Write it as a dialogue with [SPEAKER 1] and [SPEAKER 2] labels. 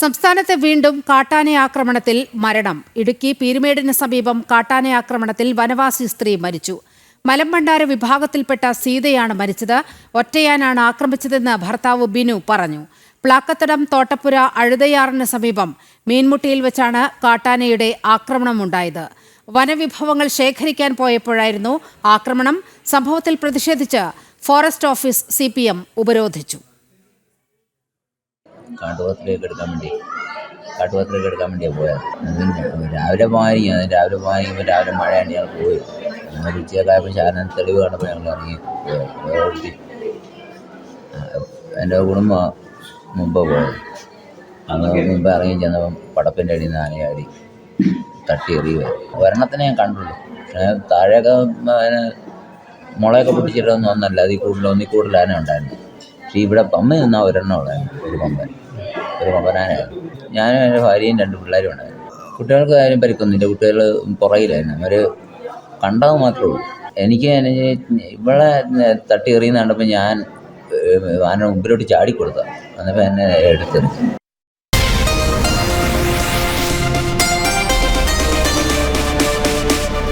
[SPEAKER 1] സംസ്ഥാനത്ത് വീണ്ടും കാട്ടാന ആക്രമണത്തിൽ മരണം. ഇടുക്കി പീരുമേടിന് സമീപം കാട്ടാന ആക്രമണത്തിൽ വനവാസി സ്ത്രീ മരിച്ചു. മലമ്പണ്ടാര വിഭാഗത്തിൽപ്പെട്ട സീതയാണ് മരിച്ചത്. ഒറ്റയാനാണ് ആക്രമിച്ചതെന്ന് ഭർത്താവ് ബിനു പറഞ്ഞു. പ്ലാക്കത്തടം തോട്ടപ്പുര അഴുതയാറിന് സമീപം മീൻമുട്ടിയിൽ വെച്ചാണ് കാട്ടാനയുടെ ആക്രമണമുണ്ടായത് വനവിഭവങ്ങൾ ശേഖരിക്കാൻ പോയപ്പോഴായിരുന്നു ആക്രമണം. സംഭവത്തിൽ പ്രതിഷേധിച്ച് ഫോറസ്റ്റ് ഓഫീസ് സി ഉപരോധിച്ചു.
[SPEAKER 2] കാട്ടുപോത്തിലേക്ക് എടുക്കാൻ വേണ്ടി കാട്ടുപോത്തിലേക്ക് എടുക്കാൻ വേണ്ടിയാണ് പോയത് രാവിലെ പോയി രാവിലെ പോയി രാവിലെ മഴയാണ് ഞങ്ങൾ പോയി. അങ്ങനെ ഉച്ചയൊക്കെ ആയപ്പോൾ ശാരൻ തെളിവ് കണ്ടപ്പോൾ ഞങ്ങൾ ഇറങ്ങി. ഓടി. എന്റെ കുടുംബം മുമ്പ് പോയത് അങ്ങനെ മുമ്പ് ഇറങ്ങി ചെന്നപ്പം പടപ്പിന്റെ അടിയിൽ നിന്ന് ആനയാടി തട്ടി എറിയുക ഒരെണ്ണത്തിനെ ഞാൻ കണ്ടുള്ളൂ പക്ഷേ താഴെയൊക്കെ മുളയൊക്കെ പൊട്ടിച്ചിട്ടൊന്നും ഒന്നല്ല. അതിൽ കൂടുതൽ ഒന്നിൽ കൂടുതൽ ആന ഉണ്ടായിരുന്നു. പക്ഷേ ഇവിടെ പമ്മ നിന്നാൽ ഒരെണ്ണം ഉള്ളായിരുന്നു ഒരു പമ്പൻ. ഒരു പമ്പനാനായിരുന്നു ഞാനും എന്റെ ഭാര്യയും രണ്ട് പിള്ളേരും ഉണ്ടായിരുന്നു. കുട്ടികൾക്ക് കാര്യം പരിക്കൊന്നുമില്ല. കുട്ടികൾ പുറകിലായിരുന്നു. അവർ കണ്ടത് മാത്രമേ ഉള്ളൂ. എനിക്ക് ഇവിടെ തട്ടി എറിയുന്ന കണ്ടപ്പോൾ ഞാൻ ആന മുമ്പിലോട്ട് ചാടിക്കൊടുത്ത അന്നപ്പോൾ എന്നെ എടുത്തെടുത്തു